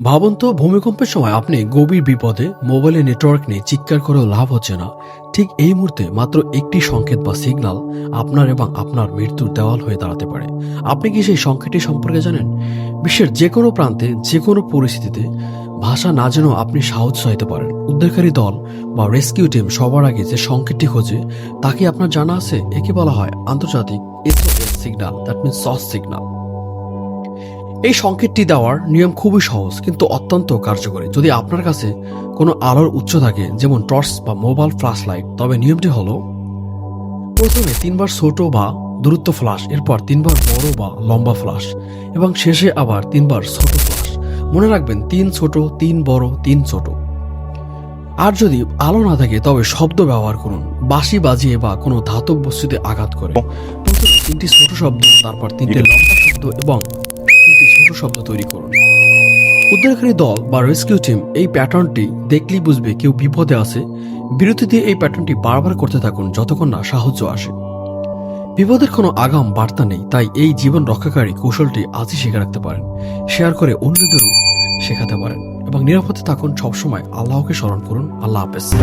ভাবুন তো, ভূমিকম্পের সময় আপনি গভীর বিপদে মোবাইলে নেটওয়ার্ক নিয়ে চিৎকার করেও লাভ হচ্ছে না। ঠিক এই মুহূর্তে মাত্র একটি সংকেত বা সিগনাল আপনার এবং আপনার মৃত্যুর দেওয়াল হয়ে দাঁড়াতে পারে। আপনি কি সেই সংকেতটি সম্পর্কে জানেন? বিশ্বের যে কোনো প্রান্তে যে কোনো পরিস্থিতিতে ভাষা না জেনেও আপনি সাহস চাইতে পারেন। উদ্ধারকারী দল বা রেস্কিউ টিম সবার আগে যে সংকেতটি খোঁজে তাকে আপনার জানা আছে? একে বলা হয় আন্তর্জাতিক signal, that means SOS signal. এই সংকেতটি দেওয়ার নিয়ম খুবই সহজ, কিন্তু অত্যন্ত কার্যকরী। যদি আপনার কাছে কোনো আলোর উৎস থাকে, যেমন টর্চ বা মোবাইল ফ্ল্যাশ লাইট তবে নিয়মটি হলো, প্রথমে তিনবার ছোট বা দূরত্ব ফ্লাশ এরপর তিনবার বড় বা লম্বা ফ্লাশ এবং শেষে আবার তিনবার ছোট ফ্লাশ মনে রাখবেন, তিন ছোট, তিন বড়, তিন ছোট। আর যদি আলো না থাকে, তবে শব্দ ব্যবহার করুন, বাঁশি বাজিয়ে বা কোনো ধাতব বস্তুতে আঘাত করে। প্রথমে তিনটি ছোট শব্দ, তারপর তিনটি লম্বা শব্দ এবং শব্দ তৈরি করুন। উদ্ধারকারী দল বা রেস্কিউ টিম এই প্যাটার্নটি দেখলেই বুঝবে কেউ বিপদে আছে। বিরতি দিয়ে এই প্যাটার্নটি বারবার করতে থাকুন যতক্ষণ না সাহায্য আসে। বিপদের কোনো আগাম বার্তা নেই, তাই এই জীবন রক্ষাকারী কৌশলটি আজই শিখে রাখতে পারেন। শেয়ার করে অন্যদেরও শেখাতে পারেন এবং নিরাপদে থাকুন সবসময়। আল্লাহকে স্মরণ করুন। আল্লাহ হাফেজ।